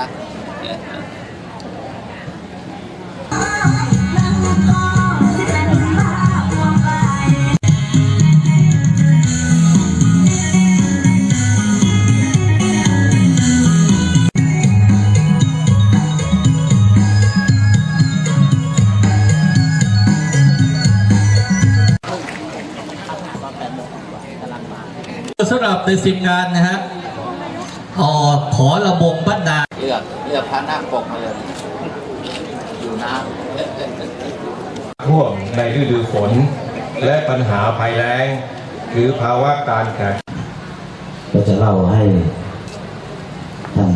รักสำหรับในสิบงานนะฮะ อ๋อขอระบงบ้านนาเลือกเลือกพระนาคปกมาเลยอยู่น้ท่วมในฤดูฝน และปัญหาภัยแล้งหรือภาวะการแข่งก็จะเล่าให้ท่าน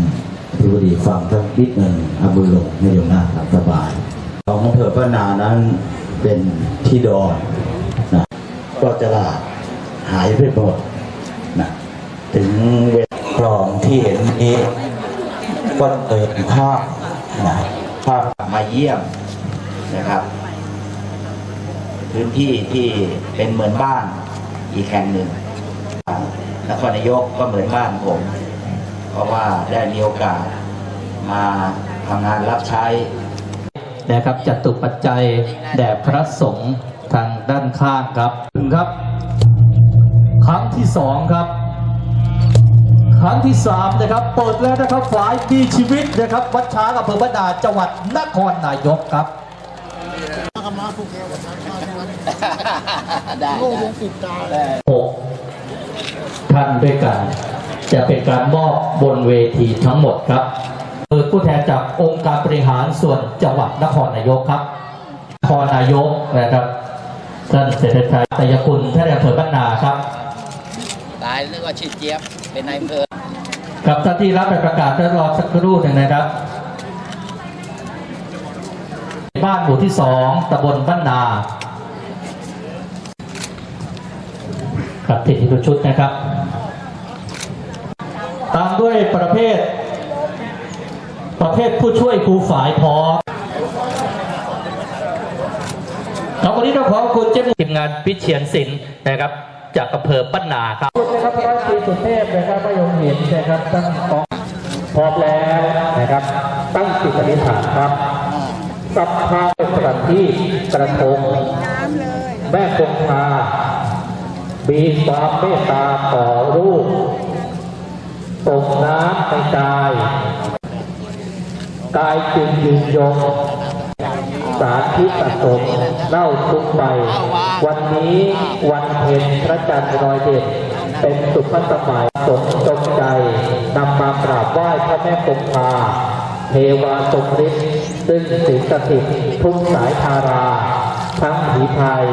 ผู้บดีฟังสักนิดหนึ่งอาบุญหลงให้โยมหน้าตามสบายของอำเภอพระนานั้นเป็นที่ดอนนะก็จะลาดหายไปหมดนะถึงเว ลองที่เห็นนี้ก็เกิดภาพนะภาพมาเยี่ยมนะครับ พื้นที่ที่เป็นเหมือนบ้านอีกแห่งหนึ่งนครนายกก็เหมือนบ้านผม เพราะว่าได้มีโอกาสมาทำงานรับใช้นะครับจตุปัจจัยแด่พระสงฆ์ทางด้านข้างครับครับ ครั้งที่สองครับ ครั้งที่สามนะครับเปิดแล้วนะครับฝ่ายมีชีวิตนะครับวัดช้างอำเภอบ้านนาจังหวัดนครนายกครับำได้ได้หกท่านด้วยกัน จะเป็นการมอบบนเวทีทั้งหมดครับโดยผู้แทนจากองค์การบริหารส่วนจังหวัดนครนายกครับนครนายกนะครับท่านเศรษฐชัยตยคุณท่านอำเภอบ้านนาครับตายนึกว่าชื่อเจี๊ยบเป็นนายอำเภอ กับท่านที่รับใบประกาศท่านรอสักครู่หนึ่งนะครับ บ้านหมู่ที่สองตำบลบ้านนาครับที่ที่ชุดนะครับ ตามด้วยประเภท ประเภทผู้ช่วยครูฝ่ายพอครับวันนี้เราขอบคุณเจ้าหน้าที่งานพิเชียนศิลป์นะครับ จากอำเภอบ้านนาครับนะครับร้อยตีสุเทพนะครับพระยงเห็นนะครับตั้งกองพร้อมแล้วนะครับ ตั้งจิตอธิษฐานครับสัพพาสถานที่กระทงแม่คงคามีความเมตตาต่อรูปส่งน้ำในกาย กายจึงยืนยง สารทิสะสมเน่าทุกใบ วันนี้วันเพ็ญพระจันทร์ลอยเด่นเป็นสุภสมัยสมจงใจนำมากราบไหว้พระแม่คงคาเทวาสมฤทธิ์ซึ่งสิงสถิตทุกสายทารา ทั้งผีพาย